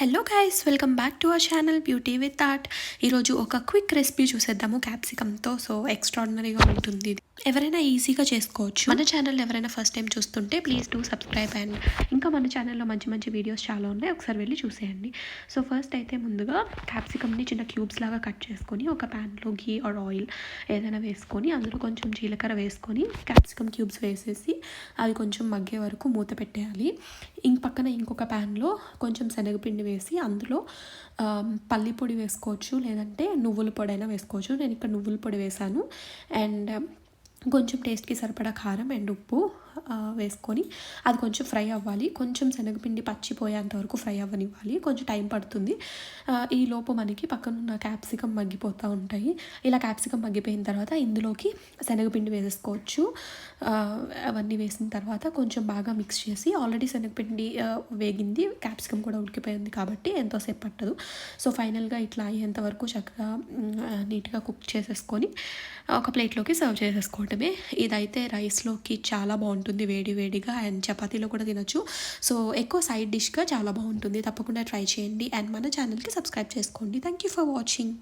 Hello guys welcome back to our channel beauty with art ఈరోజు ఒక quick recipe చూసేద్దాము క్యాప్సికమ్తో so ఎక్స్ట్రాడినరీగా ఉంటుంది ఇది. ఎవరైనా ఈజీగా చేసుకోవచ్చు. మన ఛానల్ ఎవరైనా ఫస్ట్ టైం చూస్తుంటే ప్లీజ్ డూ సబ్స్క్రైబ్ అండ్ ఇంకా మన ఛానల్లో మంచి మంచి వీడియోస్ చాలా ఉన్నాయి. ఒకసారి వెళ్ళి చూసేయండి. సో ఫస్ట్ అయితే ముందుగా క్యాప్సికమ్ని చిన్న క్యూబ్స్ లాగా కట్ చేసుకొని ఒక ప్యాన్లో ఘీ ఆర్ ఆయిల్ ఏదైనా వేసుకొని అందులో కొంచెం జీలకర్ర వేసుకొని క్యాప్సికమ్ క్యూబ్స్ వేసేసి అవి కొంచెం మగ్గే వరకు మూత పెట్టేయాలి. ఇంక పక్కన ఇంకొక ప్యాన్లో కొంచెం శనగపిండి వేసి అందులో పల్లి పొడి వేసుకోవచ్చు లేదంటే నువ్వుల పొడి అయినా వేసుకోవచ్చు. నేను ఇక్కడ నువ్వుల పొడి వేశాను. అండ్ కొంచెం టేస్ట్కి సరిపడా కారం అండ్ ఉప్పు. వేసుకొని అది కొంచెం ఫ్రై అవ్వాలి. కొంచెం శనగపిండి పచ్చిపోయేంత వరకు ఫ్రై అవ్వనివ్వాలి. కొంచెం టైం పడుతుంది. ఈ లోపు మనకి పక్కన క్యాప్సికం క్యాప్సికమ్ మగ్గిపోతూ ఉంటాయి. ఇలా క్యాప్సికమ్ మగ్గిపోయిన తర్వాత ఇందులోకి శనగపిండి వేసేసుకోవచ్చు. అవన్నీ వేసిన తర్వాత కొంచెం బాగా మిక్స్ చేసి ఆల్రెడీ శనగపిండి వేగింది. క్యాప్సికమ్ కూడా ఉడికిపోయింది కాబట్టి ఎంతోసేపు పట్టదు. సో ఫైనల్గా ఇట్లా అయ్యేంత వరకు చక్కగా నీట్గా కుక్ చేసేసుకొని ఒక ప్లేట్లోకి సర్వ్ చేసేసుకోవటమే. ఇదైతే రైస్లోకి చాలా బాగుంటుంది. బాగుంటుంది వేడి వేడిగా అండ్ చపాతీలో కూడా తినొచ్చు. సో ఎక్కువ సైడ్ డిష్గా చాలా బాగుంటుంది. తప్పకుండా ట్రై చేయండి. అండ్ మన ఛానల్కి సబ్స్క్రైబ్ చేసుకోండి. Thank you for watching.